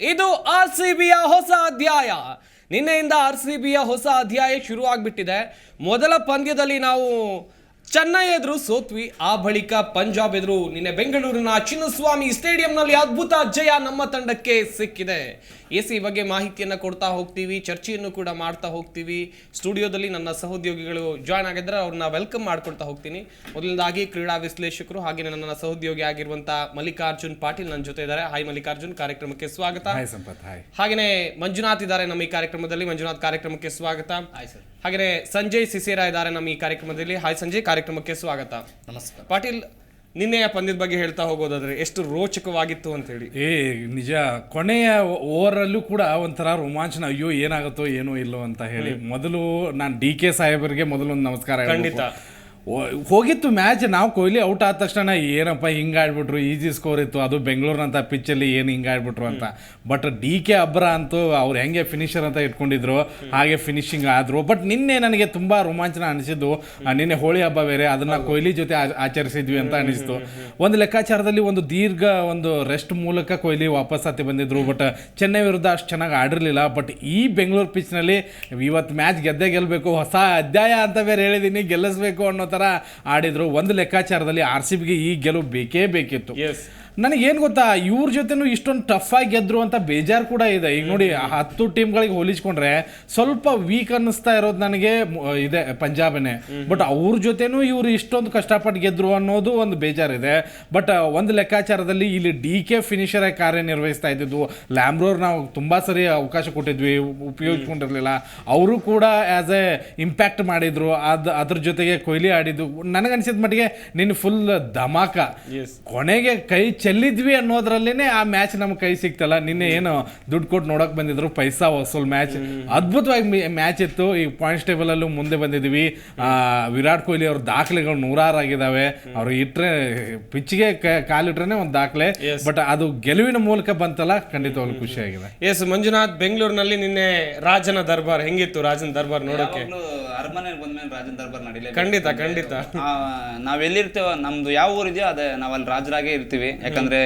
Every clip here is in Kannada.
ಇದು ಆರ್ ಸಿ ಬಿಯ ಹೊಸ ಅಧ್ಯಾಯ. ನಿನ್ನೆಯಿಂದ ಆರ್ ಸಿ ಬಿಯ ಹೊಸ ಅಧ್ಯಾಯ ಶುರು ಆಗ್ಬಿಟ್ಟಿದೆ ಮೊದಲ ಪಂದ್ಯದಲ್ಲಿ ನಾವು ಚೆನ್ನೈ ಎದುರು ಸೋತ್ವಿ ಆ ಬಳಿಕ ಪಂಜಾಬ್ ಎದುರು ನಿನ್ನೆ ಬೆಂಗಳೂರಿನ ಚಿನ್ನಸ್ವಾಮಿ ಸ್ಟೇಡಿಯಂನಲ್ಲಿ ಅದ್ಭುತ ಜಯ ನಮ್ಮ ತಂಡಕ್ಕೆ ಸಿಕ್ಕಿದೆ. ಎ ಸಿ ಬಗ್ಗೆ ಮಾಹಿತಿಯನ್ನು ಕೊಡ್ತಾ ಹೋಗ್ತೀವಿ ಚರ್ಚೆಯನ್ನು ಕೂಡ ಮಾಡ್ತಾ ಹೋಗ್ತೀವಿ. ಸ್ಟುಡಿಯೋದಲ್ಲಿ ನನ್ನ ಸಹೋದ್ಯೋಗಿಗಳು ಜಾಯ್ನ್ ಆಗಿದ್ರೆ ಅವ್ರನ್ನ ವೆಲ್ಕಮ್ ಮಾಡ್ಕೊಳ್ತಾ ಹೋಗ್ತೀನಿ. ಮೊದಲನೇದಾಗಿ ಕ್ರೀಡಾ ವಿಶ್ಲೇಷಕರು ಹಾಗೆ ನನ್ನ ಸಹೋದ್ಯೋಗಿ ಆಗಿರುವಂಥ ಮಲ್ಲಿಕಾರ್ಜುನ್ ಪಾಟೀಲ್ ನನ್ನ ಜೊತೆ ಇದ್ದಾರೆ. ಹಾಯ್ ಮಲ್ಲಿಕಾರ್ಜುನ್ ಕಾರ್ಯಕ್ರಮಕ್ಕೆ ಸ್ವಾಗತ. ಹಾಯ್ ಸಂಪತ್ ಹಾಯ್ ಹಾಗೇನೆ ಮಂಜುನಾಥ್ ಇದ್ದಾರೆ ನಮ್ಮ ಈ ಕಾರ್ಯಕ್ರಮದಲ್ಲಿ. ಮಂಜುನಾಥ್ ಕಾರ್ಯಕ್ರಮಕ್ಕೆ ಸ್ವಾಗತ. ಹಾಗೇನೆ ಸಂಜಯ್ ಸಿಸೇರಾ ಇದ್ದಾರೆ ನಮ್ಮ ಈ ಕಾರ್ಯಕ್ರಮದಲ್ಲಿ. ಹಾಯ್ ಸಂಜಯ್ ಕಾರ್ಯಕ್ರಮಕ್ಕೆ ಸ್ವಾಗತ. ನಮಸ್ಕಾರ. ಪಾಟೀಲ್ ನಿನ್ನೆಯ ಪಂದ್ಯದ ಬಗ್ಗೆ ಹೇಳ್ತಾ ಹೋಗೋದಾದ್ರೆ ಎಷ್ಟು ರೋಚಕವಾಗಿತ್ತು ಅಂತ ಹೇಳಿ ಏ ನಿಜ. ಕೊನೆಯ ಓವರಲ್ಲೂ ಕೂಡ ಒಂಥರ ರೋಮಾಂಚನ ಅಯ್ಯೋ ಏನಾಗುತ್ತೋ ಏನೋ ಇಲ್ಲೋ ಅಂತ ಹೇಳಿ. ಮೊದಲು ನಾನು ಡಿ ಕೆ ಸಾಹೇಬರಿಗೆ ಮೊದಲೊಂದು ಒಂದು ನಮಸ್ಕಾರ. ಖಂಡಿತ. ಹೋಗಿತ್ತು ಮ್ಯಾಚ್ ನಾವು ಕೊಹ್ಲಿ ಔಟ್ ಆದ ತಕ್ಷಣ ಏನಪ್ಪ ಹಿಂಗೆ ಆಡ್ಬಿಟ್ರು ಈಜಿ ಸ್ಕೋರ್ ಇತ್ತು ಅದು ಬೆಂಗಳೂರಿನಂಥ ಪಿಚ್ಚಲ್ಲಿ ಏನು ಹಿಂಗೆ ಆಡ್ಬಿಟ್ರು ಅಂತ. ಬಟ್ ಡಿ ಕೆ ಅಬ್ರ ಅಂತೂ ಅವ್ರು ಹೆಂಗೆ ಫಿನಿಷರ್ ಅಂತ ಇಟ್ಕೊಂಡಿದ್ರು ಹಾಗೆ ಫಿನಿಶಿಂಗ್ ಆದರು. ಬಟ್ ನಿನ್ನೆ ನನಗೆ ತುಂಬ ರೋಮಾಂಚನ ಅನಿಸಿದ್ದು ನಿನ್ನೆ ಹೋಳಿ ಹಬ್ಬ ಬೇರೆ ಅದನ್ನು ಕೊಹ್ಲಿ ಜೊತೆ ಆಚರಿಸಿದ್ವಿ ಅಂತ ಅನಿಸ್ತು. ಒಂದು ಲೆಕ್ಕಾಚಾರದಲ್ಲಿ ಒಂದು ದೀರ್ಘ ಒಂದು ರೆಸ್ಟ್ ಮೂಲಕ ಕೊಹ್ಲಿ ವಾಪಸ್ ಹತ್ತಿ ಬಂದಿದ್ರು. ಬಟ್ ಚೆನ್ನೈ ವಿರುದ್ಧ ಅಷ್ಟು ಚೆನ್ನಾಗಿ ಆಡಿರಲಿಲ್ಲ. ಬಟ್ ಈ ಬೆಂಗಳೂರು ಪಿಚ್ನಲ್ಲಿ ಇವತ್ತು ಮ್ಯಾಚ್ ಗೆದ್ದೇ ಗೆಲ್ಲಬೇಕು ಹೊಸ ಅಧ್ಯಾಯ ಅಂತ ಬೇರೆ ಹೇಳಿದ್ದೀನಿ ಗೆಲ್ಲಿಸ್ಬೇಕು ಅನ್ನೋ ಥರ ಆಡಿದ್ರು. ಒಂದು ಲೆಕ್ಕಾಚಾರದಲ್ಲಿ ಆರ್ ಸಿ ಬಿಗೆ ಈ ಗೆಲುವು ಬೇಕೇ ಬೇಕಿತ್ತು. ನನಗೇನು ಗೊತ್ತಾ ಇವ್ರ ಜೊತೆನೂ ಇಷ್ಟೊಂದು ಟಫ್ ಆಗಿ ಗೆದ್ರು ಅಂತ ಬೇಜಾರು ಕೂಡ ಇದೆ. ಈಗ ನೋಡಿ ಹತ್ತು ಟೀಮ್ಗಳಿಗೆ ಹೋಲಿಸ್ಕೊಂಡ್ರೆ ಸ್ವಲ್ಪ ವೀಕ್ ಅನ್ನಿಸ್ತಾ ಇರೋದು ನನಗೆ ಇದೆ ಪಂಜಾಬನೇ. ಬಟ್ ಅವ್ರ ಜೊತೆನೂ ಇವ್ರು ಇಷ್ಟೊಂದು ಕಷ್ಟಪಟ್ಟು ಗೆದ್ರು ಅನ್ನೋದು ಒಂದು ಬೇಜಾರಿದೆ ಬಟ್ ಒಂದು ಲೆಕ್ಕಾಚಾರದಲ್ಲಿ ಇಲ್ಲಿ ಡಿ ಕೆ ಫಿನಿಷರ್ ಆಗಿ ಕಾರ್ಯನಿರ್ವಹಿಸ್ತಾ ಇದ್ದಿದ್ದು ಲ್ಯಾಮ್ರೋರ್ ನಾವು ತುಂಬಾ ಸರಿ ಅವಕಾಶ ಕೊಟ್ಟಿದ್ವಿ ಉಪಯೋಗಿಸ್ಕೊಂಡಿರಲಿಲ್ಲ. ಅವರು ಕೂಡ ಆಸ್ ಎ ಇಂಪ್ಯಾಕ್ಟ್ ಮಾಡಿದ್ರು. ಅದು ಅದ್ರ ಜೊತೆಗೆ ಕೊಹ್ಲಿ ಆಡಿದ್ದು. ನನಗನ್ಸಿದ ಮಟ್ಟಿಗೆ ನಿನ್ನ ಫುಲ್ ಧಮಾಕ. ಕೊನೆಗೆ ಕೈ ಚೆಲ್ಲಿದ್ವಿ ಅನ್ನೋದ್ರಲ್ಲೇನೆ ಆ ಮ್ಯಾಚ್ ನಮ್ಗೆ ಕೈ ಸಿಕ್ತಲ್ಲ. ನಿನ್ನೆ ಏನು ದುಡ್ಡು ಕೊಟ್ಟು ನೋಡಕ್ ಬಂದಿದ್ರು ಪೈಸಾ ವಸೂಲ್ ಮ್ಯಾಚ್ ಅದ್ಭುತವಾಗಿ ಮ್ಯಾಚ್ ಇತ್ತು. ಈ ಪಾಯಿಂಟ್ಸ್ ಟೇಬಲ್ ಅಲ್ಲೂ ಮುಂದೆ ಬಂದಿದ್ವಿ. ಆ, ವಿರಾಟ್ ಕೊಹ್ಲಿ ಅವ್ರ ದಾಖಲೆಗಳು ನೂರಾರು ಆಗಿದಾವೆ. ಅವ್ರು ಇಟ್ರೆ ಪಿಚ್ಗೆ ಕಾಲಿಟ್ರೆ ಒಂದು ದಾಖಲೆ. ಬಟ್ ಅದು ಗೆಲುವಿನ ಮೂಲಕ ಬಂತಲ್ಲ ಖಂಡಿತವಾಗ್ಲೂ ಖುಷಿಯಾಗಿದೆ. ಎಸ್ ಮಂಜುನಾಥ್ ಬೆಂಗಳೂರಿನಲ್ಲಿ ನಿನ್ನೆ ರಾಜನ ದರ್ಬಾರ್ ಹೆಂಗಿತ್ತು ರಾಜನ ದರ್ಬಾರ್ ನೋಡೋಕೆ ಅರಮನೆಗೆ ಬಂದ್ಮೇಲೆ ರಾಜನ ದರ್ಬಾರ್ ನಡೀಲೇ ಖಂಡಿತ ಖಂಡಿತ. ನಾವ್ ಎಲ್ಲಿರ್ತೇವ ನಮ್ದು ಯಾವ ಊರಿದೆಯೋ ಅದೇ ನಾವ್ ಅಲ್ಲಿ ರಾಜರಾಗೇ ಇರ್ತೀವಿ. ಯಾಕಂದ್ರೆ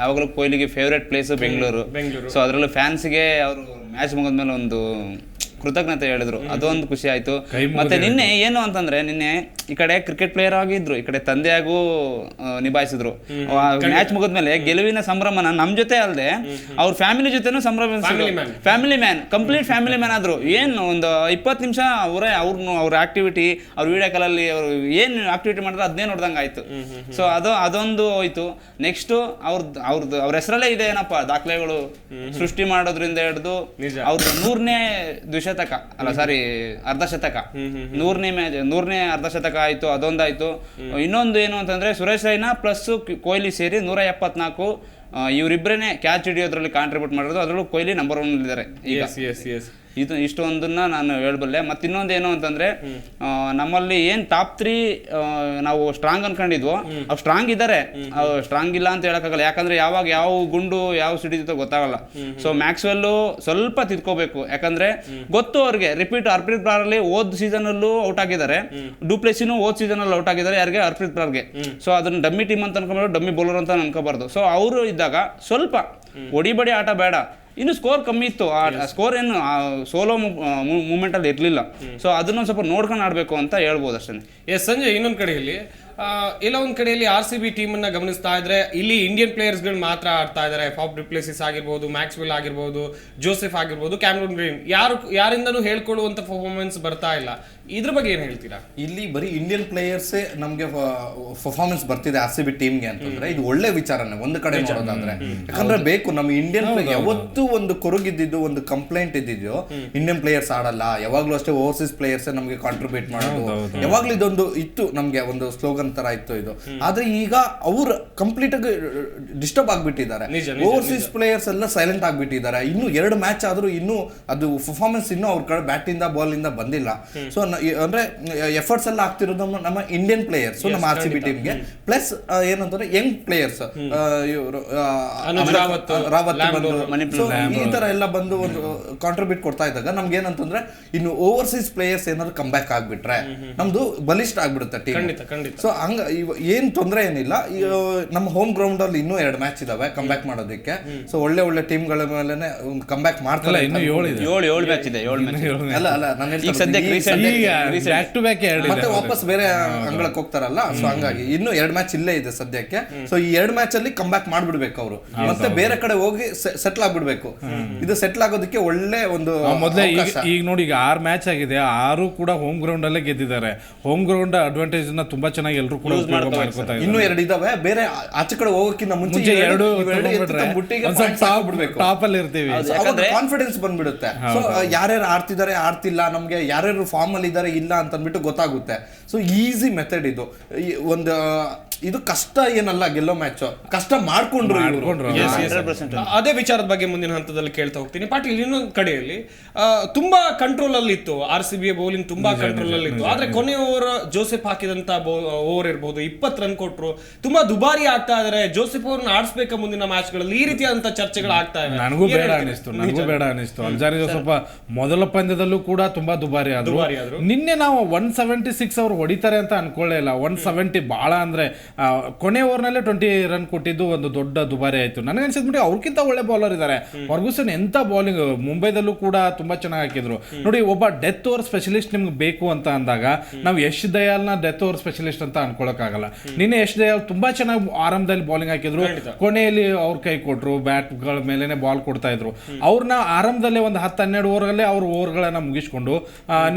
ಯಾವಾಗಲೂ ಕೊಹ್ಲಿಗೆ favourite place Bengaluru. Bengaluru. So ಅದರಲ್ಲೂ ಫ್ಯಾನ್ಸ್ಗೆ ಅವರು ಮ್ಯಾಚ್ ಮುಗಿದ್ಮೇಲೆ ಒಂದು ಕೃತಜ್ಞತೆ ಹೇಳಿದ್ರು. ಅದೊಂದು ಖುಷಿ ಆಯ್ತು. ಮತ್ತೆ ನಿನ್ನೆ ಏನು ಅಂತಂದ್ರೆ ನಿನ್ನೆ ಈ ಕಡೆ ಕ್ರಿಕೆಟ್ ಪ್ಲೇಯರ್ ಆಗಿದ್ರು ಈ ಕಡೆ ತಂದೆಯಾಗೂ ನಿಭಾಯಿಸಿದ್ರು. ಮ್ಯಾಚ್ ಮುಗಿದ್ಮೇಲೆ ಗೆಲುವಿನ ಸಂಭ್ರಮನ ನಮ್ ಜೊತೆ ಅಲ್ಲದೆ ಅವ್ರ ಫ್ಯಾಮಿಲಿ ಜೊತೆನೂ ಸಂಭ್ರಮ family man complete family man ಆದ್ರು. ಏನು ಒಂದು ಇಪ್ಪತ್ತು ನಿಮಿಷ ಅವರೇ ಅವ್ರನ್ನು ಅವ್ರ ಆಕ್ಟಿವಿಟಿ ಅವ್ರ ವಿಡಿಯೋ ಕಾಲಲ್ಲಿ ಅವರು ಏನು ಆಕ್ಟಿವಿಟಿ ಮಾಡಿದ್ರೆ ಅದನ್ನೇ ನೋಡ್ದಂಗೆ ಆಯ್ತು. ಸೊ ಅದು ಅದೊಂದು ಹೋಯ್ತು. ನೆಕ್ಸ್ಟ್ ಅವ್ರದ್ದು ಅವ್ರದ್ದು ಅವ್ರ ಹೆಸರಲ್ಲೇ ಇದೆ ಏನಪ್ಪ ದಾಖಲೆಗಳು ಸೃಷ್ಟಿ ಮಾಡೋದ್ರಿಂದ ಹಿಡಿದು. ಅವ್ರದ್ದು ನೂರನೇ ದ್ವಿಶತಕ ಅಲ್ಲ ಸಾರಿ ಅರ್ಧ ಶತಕ ನೂರನೇ ಮ್ಯಾಚ್ ನೂರನೇ ಅರ್ಧ ಶತಕ ಆಯ್ತು ಅದೊಂದಾಯ್ತು. ಇನ್ನೊಂದು ಏನು ಅಂತಂದ್ರೆ ಸುರೇಶ್ ರೈನಾ ಪ್ಲಸ್ ಕೊಹ್ಲಿ ಸೇರಿ ನೂರ ಎಪ್ಪತ್ನಾಲ್ಕು ಇವರಿಬ್ಬರೇ ಕ್ಯಾಚ್ ಹಿಡಿಯೋದ್ರಲ್ಲಿ ಕಾಂಟ್ರಿಬ್ಯೂಟ್ ಮಾಡಿರೋದು ಅದರಲ್ಲೂ ಕೊಹ್ಲಿ ನಂಬರ್ ಒನ್ ಇದ್ದಾರೆ ಇದು ಇಷ್ಟೊಂದನ್ನ ನಾನು ಹೇಳ್ಬಲ್ಲೆ. ಮತ್ತೆ ಇನ್ನೊಂದು ಏನು ಅಂತಂದ್ರೆ ಆ, ನಮ್ಮಲ್ಲಿ ಏನ್ ಟಾಪ್ ತ್ರೀ ನಾವು ಸ್ಟ್ರಾಂಗ್ ಅನ್ಕೊಂಡಿದ್ವೋ ಅವು ಸ್ಟ್ರಾಂಗ್ ಇದ್ದಾರೆ ಸ್ಟ್ರಾಂಗ್ ಇಲ್ಲ ಅಂತ ಹೇಳಕ್ಕಾಗಲ್ಲ. ಯಾಕಂದ್ರೆ ಯಾವಾಗ ಯಾವ ಗುಂಡು ಯಾವ ಸಿಡಿತೋ ಗೊತ್ತಾಗಲ್ಲ. ಸೊ ಮ್ಯಾಕ್ಸ್ವೆಲ್ಲು ಸ್ವಲ್ಪ ತಿದ್ಕೋಬೇಕು. ಯಾಕಂದ್ರೆ ಗೊತ್ತು ಅವ್ರಿಗೆ ರಿಪೀಟ್ ಪ್ರಾರ್ ಅಲ್ಲಿ ಓದ್ ಸೀಸನ್ ಅಲ್ಲೂ ಔಟ್ ಆಗಿದ್ದಾರೆ. ಡೂಪ್ಲೆಸಿನೂ ಓದ್ ಸೀಸನ್ ಅಲ್ಲಿ ಔಟ್ ಆಗಿದ್ದಾರೆ. ಯಾರಿಗೆ? ಹರ್ಪ್ರೀತ್ ಬ್ರಾರ್ಗೆ ಸೊ ಅದನ್ನ ಡಮ್ಮಿ ಟೀಮ್ ಅಂತ ಅನ್ಕೊಂಡ್ರೆ ಡಮ್ಮಿ ಬೌಲರ್ ಅಂತ ಅನ್ಕೋಬಾರ್ದು. ಸೊ ಅವರು ಇದ್ದಾಗ ಸ್ವಲ್ಪ ಒಡಿಬಡಿ ಆಟ ಬೇಡ. ಇನ್ನು ಸ್ಕೋರ್ ಕಮ್ಮಿ ಇತ್ತು. ಆ ಸ್ಕೋರ್ ಏನು ಸೋಲೋ ಮೂಮೆಂಟ್ ಅಲ್ಲಿ ಇರಲಿಲ್ಲ. ಸೊ ಅದನ್ನ ಸ್ವಲ್ಪ ನೋಡ್ಕೊಂಡು ಆಡಬೇಕು ಅಂತ ಹೇಳ್ಬೋದು ಅಷ್ಟೇ ಎಸ್ ಸಂಜಯ್ ಇನ್ನೊಂದು ಕಡೆಯಲ್ಲಿ. ಎಲ್ಲ ಒಂದು ಕಡೆಯಲ್ಲಿ ಆರ್ ಸಿ ಬಿ ಟೀಮ್ ಅನ್ನ ಗಮನಿಸ್ತಾ ಇದ್ರೆ ಇಲ್ಲಿ ಇಂಡಿಯನ್ ಪ್ಲೇಯರ್ಸ್ಗಳು ಮಾತ್ರ ಆಡ್ತಾ ಇದ್ದಾರೆ ಫಾಪ್ ಡಿಪ್ಲೇಸಿಸ್ ಆಗಿರ್ಬೋದು ಮ್ಯಾಕ್ಸ್ವೆಲ್ ಆಗಿರ್ಬೋದು ಜೋಸೆಫ್ ಆಗಿರ್ಬೋದು ಕ್ಯಾಮ್ರೂನ್ ಗ್ರೀನ್ ಯಾರು ಯಾರಿಂದನೂ ಹೇಳ್ಕೊಳ್ಳುವಂತ ಪರ್ಫಾರ್ಮೆನ್ಸ್ ಬರ್ತಾ ಇಲ್ಲ. ಇದ್ರ ಬಗ್ಗೆ ಏನ್ ಹೇಳ್ತೀರಾ? ಇಲ್ಲಿ ಬರೀ ಇಂಡಿಯನ್ ಪ್ಲೇಯರ್ಸೇ ನಮಗೆ ಪರ್ಫಾರ್ಮೆನ್ಸ್ ಬರ್ತಿದೆ ಆರ್ ಸಿ ಬಿ ಟೀಮ್ಗೆ ಅಂತಂದ್ರೆ ಇದು ಒಳ್ಳೆ ವಿಚಾರನೇ. ಒಂದು ಕಡೆ ನೋಡೋದಾದ್ರೆ. ಯಾಕಂದ್ರೆ ಬೇಕು ನಮ್ಮ ಇಂಡಿಯನ್ ಯಾವತ್ತೂ ಒಂದು ಕೊರಗಿದ್ದು ಒಂದು ಕಂಪ್ಲೇಂಟ್ ಇದ್ದಿದ್ಯೋ ಇಂಡಿಯನ್ ಪ್ಲೇಯರ್ಸ್ ಆಡಲ್ಲ. ಯಾವಾಗ್ಲೂ ಅಷ್ಟೇ ಓವರ್ಸೀಸ್ ಪ್ಲೇಯರ್ಸ್ ನಮಗೆ ಕಾಂಟ್ರಿಬ್ಯೂಟ್ ಮಾಡೋದು. ಯಾವಾಗ್ಲೂ ಇದೊಂದು ಇತ್ತು ನಮ್ಗೆ ಒಂದು ಸ್ಲೋಗನ್ ತರ ಇತ್ತು ಇದು. ಆದ್ರೆ ಈಗ ಅವ್ರು ಕಂಪ್ಲೀಟ್ ಆಗಿ ಡಿಸ್ಟರ್ಬ್ ಆಗ್ಬಿಟ್ಟಿದ್ದಾರೆ. ಓವರ್ಸೀಸ್ ಪ್ಲೇಯರ್ಸ್ ಎಲ್ಲ ಸೈಲೆಂಟ್ ಆಗ್ಬಿಟ್ಟಿದ್ದಾರೆ. ಇನ್ನು ಎರಡು ಮ್ಯಾಚ್ ಆದ್ರೂ ಇನ್ನು ಅದು ಪರ್ಫಾರ್ಮೆನ್ಸ್ ಇನ್ನು ಅವ್ರ ಕಡೆ ಬ್ಯಾಟಿಂದ ಇಂದ ಬಾಲ್ ಇಂದ ಬಂದಿಲ್ಲ. ಸೊ ಅಂದ್ರೆ ಎಫರ್ಟ್ಸ್ ಎಲ್ಲ ಆಗ್ತಿರೋದು ನಮ್ಮ ಇಂಡಿಯನ್ ಪ್ಲೇಯರ್ಸ್ ನಮ್ಮ ಆರ್ ಸಿ ಬಿ ಟೀಮ್ಗೆ ಪ್ಲಸ್ ಏನಂತಂದ್ರೆ ಯಂಗ್ ಪ್ಲೇಯರ್ಸ್ ರಾವತ್, ರಾವತ್ ಲ್ಯಾಂಬ್ಡೋರ್, ಬಂದು ಈ ತರ ಎಲ್ಲ ಬಂದು ಒಂದು ಕಾಂಟ್ರಿಬ್ಯೂಟ್ ಕೊಡ್ತಾ ಇದ್ದಾಗ ನಮ್ಗೆ ಏನಂತಂದ್ರೆ ಇನ್ನು ಓವರ್ಸೀಸ್ ಪ್ಲೇಯರ್ಸ್ ಏನಾದ್ರು ಕಮ್ ಬ್ಯಾಕ್ ಆಗ್ಬಿಟ್ರೆ ನಮ್ದು ಬಲಿಷ್ಠ ಆಗ್ಬಿಡುತ್ತೆ ಟೀಮ್ ಖಂಡಿತ ಖಂಡಿತ. ಸೊ ಹಂಗ ಇವ- ಏನ್ ತೊಂದರೆ ಏನಿಲ್ಲ. ನಮ್ಮ ಹೋಮ್ ಗ್ರೌಂಡ್ ಅಲ್ಲಿ ಇನ್ನೂ ಎರಡು ಮ್ಯಾಚ್ ಇದಾವೆ ಕಮ್ ಬ್ಯಾಕ್ ಮಾಡೋದಕ್ಕೆ ಸೊ ಒಳ್ಳೆ ಒಳ್ಳೆ ಟೀಮ್ಗಳ ಮೇಲೆ ಕಮ್ ಬ್ಯಾಕ್ ಮಾಡ್ತಾರೆ ಇನ್ನು ಏಳು ಇದೆ. ಏಳು ಏಳು ಮ್ಯಾಚ್ ಇದೆ ಏಳು ಮ್ಯಾಚ್ ಅಲ್ಲ ಅಲ್ಲ ನಾನು ಈಗ ಸದ್ಯಕ್ಕೆ recent- ಈಗ recent- ಬ್ಯಾಕ್ ಟು ಬ್ಯಾಕ್ ಎರಡು ಮತ್ತೆ ವಾಪಸ್ ಬೇರೆ ಅಂಗಳಕ್ಕೆ ಹೋಗ್ತಾರಲ್ಲ ಸೊ ಹಂಗಾಗಿ ಇನ್ನು ಎರಡು ಮ್ಯಾಚ್ ಇಲ್ಲೇ ಇದೆ ಸದ್ಯಕ್ಕೆ. ಸೊ ಈ ಎರಡು ಮ್ಯಾಚ್ ಅಲ್ಲಿ ಕಮ್ ಬ್ಯಾಕ್ ಮಾಡ್ಬಿಡ್ಬೇಕು ಅವರು. ಮತ್ತೆ ಬೇರೆ ಕಡೆ ಹೋಗಿ ಸೆಟ್ಲ್ ಆಗ್ಬಿಡ್ಬೇಕು. ಇದು ಸೆಟ್ಲ್ ಆಗೋದಕ್ಕೆ ಒಳ್ಳೆ ಒಂದು ಮೊದಲೇ ಈಗ ಈಗ ನೋಡಿ ಈಗ ಆರು ಮ್ಯಾಚ್ ಆಗಿದೆ ಆರು ಕೂಡ ಹೋಮ್ ಗ್ರೌಂಡ್ ಅಲ್ಲೇ ಗೆದ್ದಿದ್ದಾರೆ. ಹೋಮ್ ಗ್ರೌಂಡ್ ಅಡ್ವಾಂಟೇಜ್ನ ತುಂಬಾ ಚೆನ್ನಾಗಿ ಎಲ್ಲರೂ ಕೂಡ ಇನ್ನೂ ಎರಡು ಇದಾವೆ. ಬೇರೆ ಆಚೆ ಕಡೆ ಹೋಗೋಕ್ಕಿಂತ ಮುಂಚೆ ಎರಡು ಬಿಡ್ಬೇಕು ಟಾಪ್ ಅಲ್ಲಿ ಇರ್ತೀವಿ. ಕಾನ್ಫಿಡೆನ್ಸ್ ಬಂದ್ಬಿಡುತ್ತೆ. ಸೊ ಯಾರ್ಯಾರು ಆಡ್ತಿದ್ದಾರೆ ಆಡ್ತಿಲ್ಲ ನಮ್ಗೆ ಯಾರ್ಯಾರು ಫಾರ್ಮ್ ಅಲ್ಲಿ ಇದ್ದಾರೆ ಇಲ್ಲ ಅಂತ ಅಂದ್ಬಿಟ್ಟು ಗೊತ್ತಾಗುತ್ತೆ. ಸೊ ಈಸಿ ಮೆಥಡ್ ಇದು. ಈ ಒಂದು ಇದು ಕಷ್ಟ ಏನಲ್ಲ ಗೆಲ್ಲೋ ಮ್ಯಾಚ್ ಕಷ್ಟ ಮಾಡ್ಕೊಂಡ್ರು ಅದೇ ವಿಚಾರದ ಬಗ್ಗೆ ಮುಂದಿನ ಹಂತದಲ್ಲಿ ಕೇಳ್ತಾ ಹೋಗ್ತೀನಿ. ಪಾಟೀಲ್ ಇನ್ನೊಂದು ಕಡೆಯಲ್ಲಿ ಆ, ತುಂಬಾ ಕಂಟ್ರೋಲ್ ಅಲ್ಲಿ ಇತ್ತು ಆರ್ ಸಿ ಬಿ ಬೌಲಿಂಗ್ ತುಂಬಾ ಕಂಟ್ರೋಲ್ ಅಲ್ಲಿ ಇತ್ತು ಆದ್ರೆ ಕೊನೆ ಓವರ್ ಜೋಸೆಫ್ ಹಾಕಿದಂತ ಓವರ್ ಇರ್ಬೋದು. ಇಪ್ಪತ್ತು ರನ್ ಕೊಟ್ರು. ತುಂಬಾ ದುಬಾರಿ ಆಗ್ತಾ ಇದ್ರೆ. ಜೋಸೆಫ್ ಅವ್ರನ್ನ ಆಡಿಸ್ಬೇಕ ಮುಂದಿನ ಮ್ಯಾಚ್ಗಳಲ್ಲಿ ಈ ರೀತಿಯಾದಂತ ಚರ್ಚೆಗಳು ಆಗ್ತಾ ಇವೆ. ನನಗೂ ಬೇಡ? ಅನಿಸ್ತು ನನಗೂ ಬೇಡ ಅನಿಸ್ತು ಅಲ್ಜಾರಿ ಜೋಸೆಫ್ ಮೊದಲ ಪಂದ್ಯದಲ್ಲೂ ಕೂಡ ತುಂಬಾ ದುಬಾರಿ ಆದ್ರು. ದುಬಾರಿ ಆದ್ರು. ನಿನ್ನೆ ನಾವು ಒನ್ ಸೆವೆಂಟಿ ಸಿಕ್ಸ್ ಅವ್ರು ಹೊಡಿತಾರೆ ಅಂತ ಅನ್ಕೊಳ್ಳೇ ಇಲ್ಲ. ಒನ್ ಸೆವೆಂಟಿ ಭಾಳ ಅಂದ್ರೆ ಕೊನೆ ಓವರ್ನಲ್ಲೇ ಟ್ವೆಂಟಿ ರನ್ ಕೊಟ್ಟಿದ್ದು ಒಂದು ದೊಡ್ಡ ದುಬಾರಿ ಆಯ್ತು. ನನಗೆ ಅನ್ಸಿದ್ಬಿಟ್ಟು ಅವ್ರಿಗಿಂತ ಒಳ್ಳೆ ಬೌಲರ್ ಇದ್ದಾರೆ ಫರ್ಗೂಸನ್ ಎಂಥ ಬೌಲಿಂಗ್ ಮುಂಬೈದಲ್ಲೂ ಕೂಡ ತುಂಬಾ ಚೆನ್ನಾಗಿ ಹಾಕಿದ್ರು. ನೋಡಿ ಒಬ್ಬ ಡೆತ್ ಓವರ್ ಸ್ಪೆಷಲಿಸ್ಟ್ ನಿಮ್ಗೆ ಬೇಕು ಅಂತ ಅಂದಾಗ ನಾವು ಯಶ್ ದಯಾಲ್ನ ಡೆತ್ ಓವರ್ ಸ್ಪೆಷಲಿಸ್ಟ್ ಅಂತ ಅನ್ಕೊಳಕ್ಕಾಗಲ್ಲ. ನಿನ್ನೆ ಯಶ್ ದಯಾಲ್ ತುಂಬಾ ಚೆನ್ನಾಗಿ ಆರಂಭದಲ್ಲಿ ಬೌಲಿಂಗ್ ಹಾಕಿದ್ರು. ಕೊನೆಯಲ್ಲಿ ಅವ್ರ ಕೈ ಕೊಟ್ರು ಬ್ಯಾಟ್ಗಳ ಮೇಲೆನೆ ಬಾಲ್ ಕೊಡ್ತಾ ಇದ್ರು. ಅವ್ರನ್ನ ಆರಂಭದಲ್ಲೇ ಒಂದು ಹತ್ತು ಹನ್ನೆರಡು ಓವರ್ಗಳಲ್ಲೇ ಅವ್ರ ಓವರ್ಗಳನ್ನ ಮುಗಿಸ್ಕೊಂಡು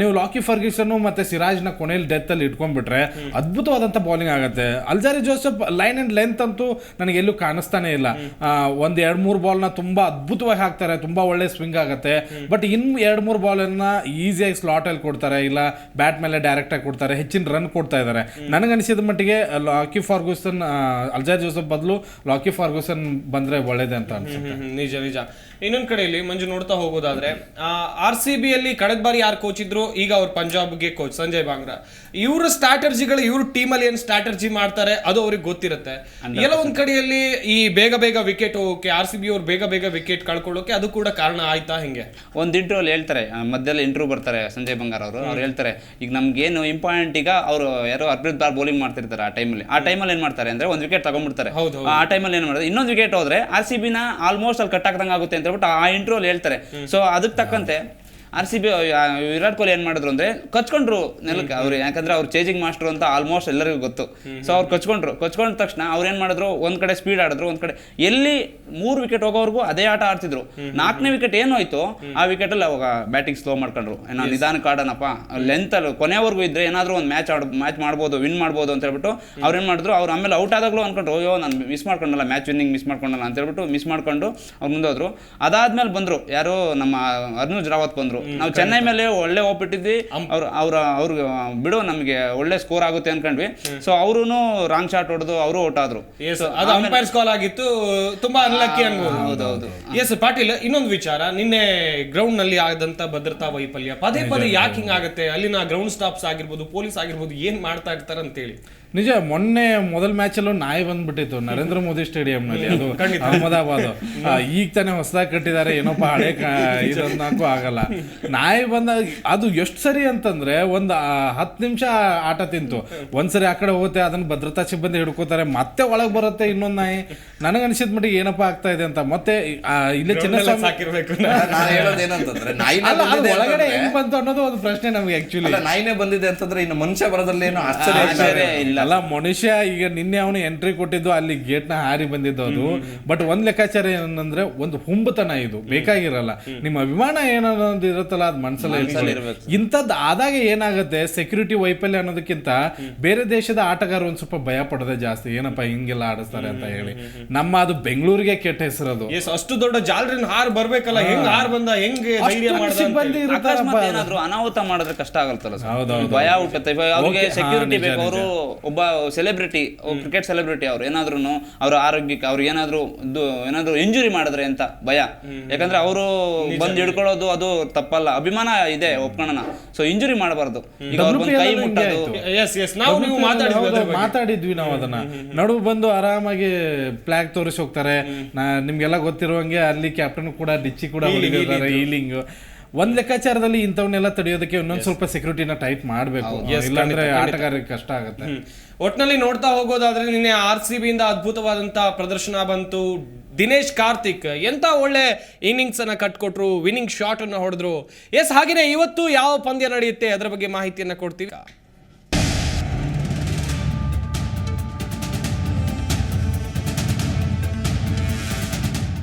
ನೀವು ಲಾಕಿ ಫರ್ಗ್ಯೂಸನ್ ಮತ್ತೆ ಸಿರಾಜ್ನ ಕೊನೆಯಲ್ಲಿ ಡೆತ್ ಅಲ್ಲಿ ಇಟ್ಕೊಂಡ್ಬಿಟ್ರೆ ಅದ್ಭುತವಾದಂತ ಬೌಲಿಂಗ್ ಆಗುತ್ತೆ. Alzarri Joseph line and length ಅಂತೂ ನನಗೆ ಎಲ್ಲೂ ಕಾಣಿಸ್ತಾನೆ ಇಲ್ಲ. ಒಂದು ಎರಡ್ ಮೂರು ಬಾಲ್ನ ತುಂಬಾ ಅದ್ಭುತವಾಗಿ ಹಾಕ್ತಾರೆ, ತುಂಬಾ ಒಳ್ಳೆ ಸ್ವಿಂಗ್ ಆಗುತ್ತೆ. ಬಟ್ ಇನ್ ಎರಡ್ ಮೂರು ಬಾಲನ್ನ ಈಸಿಯಾಗಿ ಸ್ಲಾಟ್ ಅಲ್ಲಿ ಕೊಡ್ತಾರೆ, ಇಲ್ಲ ಬ್ಯಾಟ್ ಮೇಲೆ ಡೈರೆಕ್ಟ್ ಆಗಿ ಕೊಡ್ತಾರೆ, ಹೆಚ್ಚಿನ ರನ್ ಕೊಡ್ತಾ ಇದ್ದಾರೆ ಅನಿಸಿದ ಮಟ್ಟಿಗೆ ಲಾಕಿ ಫಾರ್ಗೂಸನ್ ಅಲ್ಜಾರ್ ಜೋಸೆಫ್ ಬದಲು ಲಾಕಿ ಫಾರ್ಗೂಸನ್ ಬಂದ್ರೆ ಒಳ್ಳೇದೆ ಅಂತ ಅನ್ಸುತ್ತೆ. ನಿಜ ನಿಜ. ಇನ್ನೊಂದ್ ಕಡೆಯಲ್ಲಿ ಮಂಜು ನೋಡ್ತಾ ಹೋಗೋದಾದ್ರೆ ಆರ್ ಸಿ ಬಿ ಅಲ್ಲಿ ಕಳೆದ ಬಾರಿ ಯಾರು ಕೋಚ್ ಇದ್ರು? ಈಗ ಅವ್ರು ಪಂಜಾಬ್ಗೆ ಕೋಚ್ ಸಂಜಯ್ ಬಾಂಗ್ರಾ. ಇವ್ರ ಸ್ಟ್ರಾಟರ್ಜಿಗಳು ಇವ್ರ ಟೀಮಲ್ಲಿ ಏನ್ ಸ್ಟ್ರಾಟರ್ಜಿ ಮಾಡ್ತಾರೆ ಅದು ಅವ್ರಿಗೆ ಗೊತ್ತಿರುತ್ತೆ. ಎಲ್ಲ ಒಂದ್ ಕಡೆಯಲ್ಲಿ ಈ ಬೇಗ ಬೇಗ ವಿಕೆಟ್ ಹೋಗೋಕೆ ಆರ್ ಸಿ ಬಿ ಅವ್ರು ಬೇಗ ಬೇಗ ವಿಕೆಟ್ ಕಳ್ಕೊಳ್ಳೋಕೆ ಅದು ಕೂಡ ಕಾರಣ ಆಯ್ತಾ ಹಿಂಗೆ? ಒಂದು ಅಲ್ಲಿ ಹೇಳ್ತಾರೆ ಮಧ್ಯದಲ್ಲಿ ಇಂಟರ್ವ್ಯೂ ಬರ್ತಾರೆ ಸಂಜಯ್ ಬಂಗಾರ ಅವರು. ಅವ್ರು ಹೇಳ್ತಾರೆ ಈಗ ನಮ್ಗೇನು ಇಂಪಾರ್ಟೆಂಟ್ ಈಗ ಅವರು ಯಾರೋ ಅರ್ಪಿತ್ ಬಾರ್ ಬೌಲಿಂಗ್ ಮಾಡ್ತಿರ್ತಾರೆ ಆ ಟೈಮಲ್ಲಿ ಆ ಟೈಮಲ್ಲಿ ಏನು ಮಾಡ್ತಾರೆ ಅಂದ್ರೆ ಒಂದು ವಿಕೆಟ್ ತಗೊಂಡ್ಬಿಡ್ತಾರೆ. ಹೌದು, ಆ ಟೈಮಲ್ಲಿ ಏನು ಮಾಡ್ತಾರೆ ಇನ್ನೊಂದು ವಿಕೆಟ್ ಹೋದ್ರೆ ಆರ್ ಸಿ ಬಿನ ಆಲ್ಮೋಸ್ಟ್ ಅಲ್ಲಿ ಕಟ್ ಆಗುತ್ತೆ ಅಂತ ಹೇಳ್ಬಿಟ್ಟು ಆ ಇಂಟರ್ವ್ಯೂಲ್ ಹೇಳ್ತಾರೆ. ಸೊ ಅದಕ್ಕೆ ತಕ್ಕಂತೆ R C B Virat Kohli ಏನು ಮಾಡಿದ್ರು ಅಂದ್ರೆ ಕಚ್ಕೊಂಡ್ರು ನೆಲಕ್ಕೆ ಅವ್ರು. ಯಾಕಂದ್ರೆ ಅವ್ರು ಚೇಜಿಂಗ್ ಮಾಸ್ಟರ್ ಅಂತ ಆಲ್ಮೋಸ್ಟ್ ಎಲ್ಲರಿಗೂ ಗೊತ್ತು. ಸೊ ಅವ್ರು ಕಚ್ಕೊಂಡ್ರು. ಕಚ್ಕೊಂಡ ತಕ್ಷಣ ಅವ್ರು ಏನು ಮಾಡಿದ್ರು ಒಂದ್ ಕಡೆ ಸ್ಪೀಡ್ ಆಡಿದ್ರು ಒಂದ್ ಕಡೆ ಎಲ್ಲಿ ಮೂರು ವಿಕೆಟ್ ಹೋಗೋವರೆಗೂ ಅದೇ ಆಟ ಆಡ್ತಿದ್ರು. ನಾಲ್ಕನೇ ವಿಕೆಟ್ ಏನು ಹೋಯ್ತು ಆ ವಿಕೆಟ್ ಅಲ್ಲಿ ಅವಾಗ ಬ್ಯಾಟಿಂಗ್ ಸ್ಲೋ ಮಾಡ್ಕೊಂಡ್ರು. ನಾವು ನಿಧಾನಕ್ಕೆ ಆಡೋಣಪ್ಪ. ಲೆಂತ್ ಅಲ್ಲಿ ಕೊನೆವರೆಗೂ ಇದ್ರೆ ಏನಾದ್ರೂ ಒಂದು ಮ್ಯಾಚ್ ಆಡ್ ಮ್ಯಾಚ್ ಮಾಡ್ಬೋದು ವಿನ್ ಮಾಡ್ಬೋದು ಅಂತ ಹೇಳ್ಬಿಟ್ಟು ಅವ್ರು ಏನ್ ಮಾಡಿದ್ರು ಅವ್ರು ಆಮೇಲೆ ಔಟ್ ಆದಾಗಲೂ ಅನ್ಕೊಂಡ್ರು ಅಯ್ಯೋ ನಾನು ಮಿಸ್ ಮಾಡ್ಕೊಂಡಲ್ಲ ಮ್ಯಾಚ್ ವಿನ್ನಿಂಗ್ ಮಿಸ್ ಮಾಡ್ಕೊಂಡಲ್ಲ ಅಂತ ಹೇಳ್ಬಿಟ್ಟು ಮಿಸ್ ಮಾಡ್ಕೊಂಡು ಅವ್ರು ಮುಂದೆ ಹೋದ್ರು. ಅದಾದ್ಮೇಲೆ ಬಂದ್ರು ಯಾರು ನಮ್ಮ ಅರ್ನುಜ್ ರಾವತ್ ಬಂದ್ರು. ನಾವು ಚೆನ್ನೈ ಮೇಲೆ ಒಳ್ಳೆ ಹೋಗ್ಬಿಟ್ಟಿದ್ವಿ ಅವ್ರು ಅವ್ರ ಅವ್ರು ಬಿಡು ನಮಗೆ ಒಳ್ಳೆ ಸ್ಕೋರ್ ಆಗುತ್ತೆ ಅನ್ಕೊಂಡ್ವಿ. ಸೊ ಅವರು ರಾಂಗ್ ಶಾಟ್ ಹೊಡೆದು ಅವರು ಔಟ್ ಆದ್ರು. ಎಸ್ ಅದು ಅಂಪೈರ್ಸ್ ಕಾಲ್ ಆಗಿತ್ತು ತುಂಬಾ ಅನ್ಲಕ್ಕಿ ಅನ್ಬೋದು. ಎಸ್ ಪಾಟೀಲ್ ಇನ್ನೊಂದು ವಿಚಾರ. ನಿನ್ನೆ ಗ್ರೌಂಡ್ನಲ್ಲಿ ಆದಂತ ಭದ್ರತಾ ವೈಫಲ್ಯ. ಪದೇ ಪದೇ ಯಾಕೆ ಹಿಂಗಾಗುತ್ತೆ? ಅಲ್ಲಿನ ಗ್ರೌಂಡ್ ಸ್ಟಾಫ್ಸ್ ಆಗಿರ್ಬೋದು ಪೊಲೀಸ್ ಆಗಿರ್ಬೋದು ಏನ್ ಮಾಡ್ತಾ ಇರ್ತಾರೆ ಅಂತೇಳಿ ನಿಜ ಮೊನ್ನೆ ಮೊದಲ ಮ್ಯಾಚ್ ಅಲ್ಲೂ ನಾಯಿ ಬಂದ್ಬಿಟ್ಟಿತ್ತು ನರೇಂದ್ರ ಮೋದಿ ಸ್ಟೇಡಿಯಂ ನಲ್ಲಿ ಅದು ಅಹಮದಾಬಾದ್. ಆ, ಈಗ ತಾನೇ ಹೊಸದಾಗಿ ಕಟ್ಟಿದ್ದಾರೆ ಏನೋಪ್ಪ ಹಳೆ ಇದನ್ನಕ್ಕೂ ಆಗಲ್ಲ. ನಾಯಿ ಬಂದ ಅದು ಎಷ್ಟು ಸರಿ ಅಂತಂದ್ರೆ ಒಂದ್ ಹತ್ ಹತ್ತು ನಿಮಿಷ ಆಟ ತಿಂತು. ಒಂದ್ಸರಿ ಆ ಕಡೆ ಹೋಗುತ್ತೆ ಅದನ್ನ ಭದ್ರತಾ ಸಿಬ್ಬಂದಿ ಹಿಡ್ಕೋತಾರೆ ಮತ್ತೆ ಒಳಗ್ ಬರುತ್ತೆ ಇನ್ನೊಂದ್ ನಾಯಿ. ನನಗನ್ಸಿದ ಮಟ್ಟಿಗೆ ಏನಪ್ಪ ಆಗ್ತಾ ಇದೆ ಅಂತ ಮತ್ತೆ ಆ, ಇಲ್ಲೇ ಚಿನ್ನ ಸಾಕಿರ್ಬೇಕು. ನಾನು ಹೇಳೋದು ಏನಂತಂದ್ರೆ ನಾಯಿನೇ ಅಲ್ಲ ಬಂದಿದೆ ಒಳಗಡೆ ಹೆಂಗ್ ಬಂತು ಅನ್ನೋದು ಒಂದು ಪ್ರಶ್ನೆ ನಮ್ಗೆ ಆಕ್ಚುಲಿ ನಾಯಿನೇ ಬಂದಿದೆ ಅಂತಂದ್ರೆ ಇನ್ನು ಮನುಷ್ಯ ಏನೋ ಆಶ್ಚರ್ಯ ಇಲ್ಲ. ಆಶ್ಚರ್ಯ ಇಲ್ಲ. ಅಲ್ಲ ಮನುಷ್ಯ ಈಗ ನಿನ್ನೆ ಅವನು ಎಂಟ್ರಿ ಕೊಟ್ಟಿದ್ದು ಅಲ್ಲಿ ಗೇಟ್ನ ಹಾರಿ ಬಂದಿದ್ದು ಅದು. ಬಟ್ ಒಂದ್ ಲೆಕ್ಕಾಚಾರ ಏನಂದ್ರೆ ಒಂದು ಹುಂಬತನ ಇದು. ಬೇಕಾಗಿರಲ್ಲ. ನಿಮ್ಮ ಅಭಿಮಾನ ಏನನ್ನೋದು ಇರುತ್ತಲ್ಲ ಅದ್ ಮನ್ಸಲ್ಲ ಇರ್ಬೇಕು. ಇಂಥದ್ದು ಆದಾಗ ಏನಾಗುತ್ತೆ ಸೆಕ್ಯೂರಿಟಿ ವೈಫಲ್ಯ ಅನ್ನೋದಕ್ಕಿಂತ ಬೇರೆ ದೇಶದ ಆಟಗಾರ ಒಂದ್ ಸ್ವಲ್ಪ ಭಯ ಪಡೋದೇ ಜಾಸ್ತಿ. ಏನಪ್ಪ ಹಿಂಗೆಲ್ಲ ಆಡಿಸ್ತಾರೆ ಅಂತ ಹೇಳಿ. ನಮ್ಮ ಅದು ಬೆಂಗಳೂರಿಗೆ ಕೆಟ್ಟ ಹೆಸರದು. ಅಷ್ಟು ದೊಡ್ಡ ಜಾಲರಿನ ಹಾರ್ ಬರ್ಬೇಕಲ್ಲ ಹೆಂಗ್ ಹಾರ್ ಬಂದ ಹೆಂಗ್ ಅನಾಹುತ ಮಾಡಿದ್ರೆ ಕಷ್ಟ ಆಗಲ್ತಲ್ಲ ಭಯ ಹುಟ್ಟುತ್ತೆ. ಅವ್ರಿಗೆ ಸೆಕ್ಯೂರಿಟಿ ಬೇಕು ಅವರು ಒಬ್ಬ ಸೆಲೆಬ್ರಿಟಿ ಕ್ರಿಕೆಟ್ ಸೆಲೆಬ್ರಿಟಿ ಅವ್ರು ಏನಾದ್ರೂ ಅವ್ರ ಆರೋಗ್ಯಕ್ಕೆ ಅವ್ರು ಏನಾದ್ರು ಇದು ಏನಾದ್ರು ಇಂಜುರಿ ಮಾಡಿದ್ರೆ ಅಂತ ಭಯ. ಯಾಕಂದ್ರೆ ಅವರು ಬಂದು ಹಿಡ್ಕೊಳ್ಳೋದು ಅದು ತಪ್ಪಲ್ಲ. ಅಭಿಮಾನ ಇದೆ ಒಪ್ಕೊಳ್ಳೋಣ ಸೊ ಇಂಜುರಿ ಮಾಡಬಾರ್ದು. ಈಗ ಅವ್ರು ಬಂದು ಕೈ ಮುಟ್ಟೋದು. ಎಸ್ ಎಸ್ ನಾವು ನೀವು ಮಾತಾಡಿದ್ವಿ ನಾವು ಅದನ್ನ. ನಡು ಬಂದು ಆರಾಮಾಗಿ ಫ್ಲಾಗ್ ತೋರಿಸಿ ಹೋಗ್ತಾರೆ. ನಿಮ್ಗೆಲ್ಲ ಗೊತ್ತಿರುವಂಗೆ ಅಲ್ಲಿ ಕ್ಯಾಪ್ಟನ್ ಕೂಡ ಡಿಚ್ಚಿ ಕೂಡ ಹೊಡಿದಿದ್ದಾರೆ ಹೀಲಿಂಗ್ ಒಂದ್ ಲೆಕ್ಕಾಚಾರದಲ್ಲಿ ಇಂಥವನ್ನೆಲ್ಲ ತಡೆಯೋದಕ್ಕೆ ಇನ್ನೊಂದ್ ಸ್ವಲ್ಪ ಸೆಕ್ಯೂರಿಟಿನ ಟೈಟ್ ಮಾಡ್ಬೇಕು. ಇಲ್ಲಾಂದ್ರೆ ಆಟಗಾರರಿಗೆ ಕಷ್ಟ ಆಗುತ್ತೆ. ಒಟ್ನಲ್ಲಿ ನೋಡ್ತಾ ಹೋಗೋದಾದ್ರೆ ನಿನ್ನೆ ಆರ್ ಸಿ ಬಿ ಇಂದ ಅದ್ಭುತವಾದಂತ ಪ್ರದರ್ಶನ ಬಂತು. ದಿನೇಶ್ ಕಾರ್ತಿಕ್ ಎಂತ ಒಳ್ಳೆ ಇನ್ನಿಂಗ್ಸ್ ಅನ್ನ ಕಟ್ಕೊಟ್ರು ವಿನ್ನಿಂಗ್ ಶಾಟ್ ಅನ್ನ ಹೊಡೆದ್ರು. ಎಸ್ ಹಾಗೇನೆ ಇವತ್ತು ಯಾವ ಪಂದ್ಯ ನಡೆಯುತ್ತೆ? ಅದರ ಬಗ್ಗೆ ಮಾಹಿತಿಯನ್ನ ಕೊಡ್ತೀವಿ.